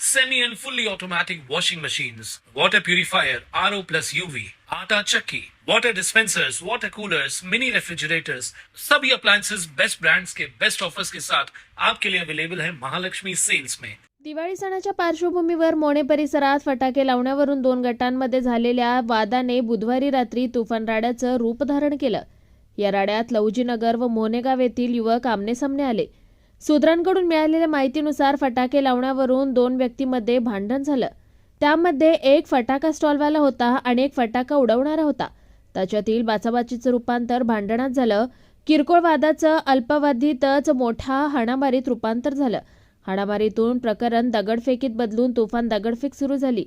semi and fully automatic washing machines, water purifier, RO plus UV, आटा चक्की, water dispensers, water coolers, mini refrigerators, सभी appliances best brands के best offers के साथ आपके लिए अवेलेबल है महालक्ष्मी सेल्स में दिवाळी सणाच्या पार्श्वभूमीवर मोणे परिसरात फटाके लावण्यावरून दोन गटांमध्ये झालेल्या वादाने बुधवारी रात्री तुफान राड्याचं रूप धारण केलं. या राड्यात लवजीनगर व मोनेगाव येथील युवक आमनेसामने आले. सूत्रांकडून मिळालेल्या माहितीनुसार फटाके लावण्यावरून दोन व्यक्तींमध्ये भांडण झालं. त्यामध्ये एक फटाका स्टॉलवाला होता आणि एक फटाका उडवणारा होता. त्याच्यातील बाचाबाचीचं रूपांतर भांडणात झालं. किरकोळ वादाचं अल्पावधीतच मोठा हाणामारीत रूपांतर झालं. हाणामारीतून प्रकरण दगडफेकीत बदलून तुफान दगडफेक सुरू झाली.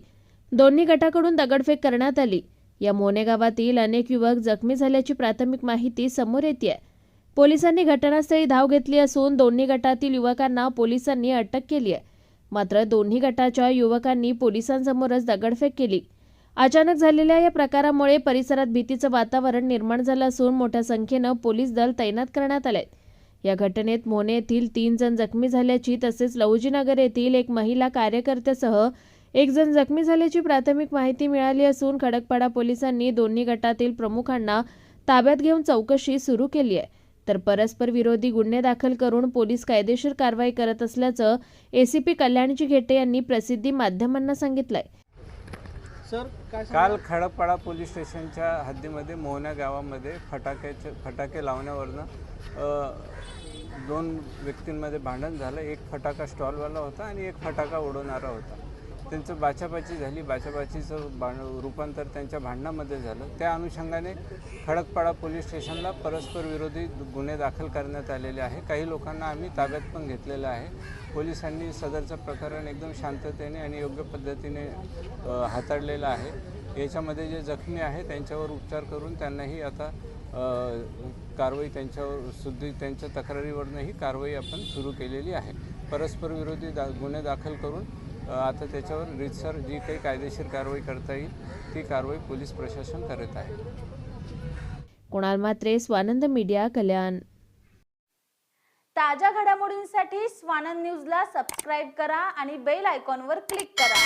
दोन्ही गटाकडून दगडफेक करण्यात आली. या मोने गावातील अनेक युवक जखमी झाल्याची प्राथमिक माहिती समोर येते पोलिसांनी घटनास्थळी धाव घेतली असून दोन्ही गटातील युवकांना पोलिसांनी अटक केली आहे. मात्र दोन्ही गटाच्या युवकांनी पोलिसांसमोरच दगडफेक केली. अचानक झालेल्या या प्रकारामुळे परिसरात भीतीचं वातावरण निर्माण झालं असून मोठ्या संख्येनं पोलीस दल तैनात करण्यात आले या घटनेत मोने येथील तीन जण जखमी झाल्याची तसेच लवजीनगर येथील एक महिला कार्यकर्त्यासह एक जण जखमी झाल्याची प्राथमिक माहिती मिळाली असून खडकपाडा पोलिसांनी दोन्ही गटातील प्रमुखांना ताब्यात घेऊन चौकशी सुरू केली आहे. तर परस्पर विरोधी गुन्हे दाखल करून पोलीस कायदेशीर कारवाई करत असल्याचं एसीपी कल्याणजी घेटे यांनी प्रसिद्धी माध्यमांना सांगितलंय. सर काय काल खडकपाडा पोलीस स्टेशनच्या हद्दीमध्ये मोहना गावामध्ये फटाक्याचे फटाके लावण्यावरनं दोन व्यक्तींमध्ये भांडण झालं. एक फटाका स्टॉलवाला होता आणि एक फटाका उडवणारा होता. त्यांचं बाचाबाची झाली. बाचाबाचीचं भांड रूपांतर त्यांच्या भांडणामध्ये झालं. त्या अनुषंगाने खडकपाडा पोलीस स्टेशनला परस्पर विरोधी गुन्हे दाखल करण्यात आलेले आहे. काही लोकांना आम्ही ताब्यात पण घेतलेलं आहे. पोलिसांनी सदरचं प्रकरण एकदम शांततेने आणि योग्य पद्धतीने हाताळलेलं आहे. याच्यामध्ये जे जखमी आहे त्यांच्यावर उपचार करून त्यांनाही आता कारवाई त्यांच्यावर सुद्धा त्यांच्या तक्रारीवरूनही कारवाई आपण सुरू केलेली आहे. परस्पर विरोधी दा गुन्हे दाखल करून आता त्याच्यावर रितसर जी काही कायदेशीर कारवाई करता येईल ती कारवाई पोलीस प्रशासन करत आहे. कुणाल मात्रे स्वानंद मीडिया कल्याण. ताज्या घडामोडींसाठी स्वानंद न्यूजला सबस्क्राईब करा आणि बेल आयकॉनवर क्लिक करा.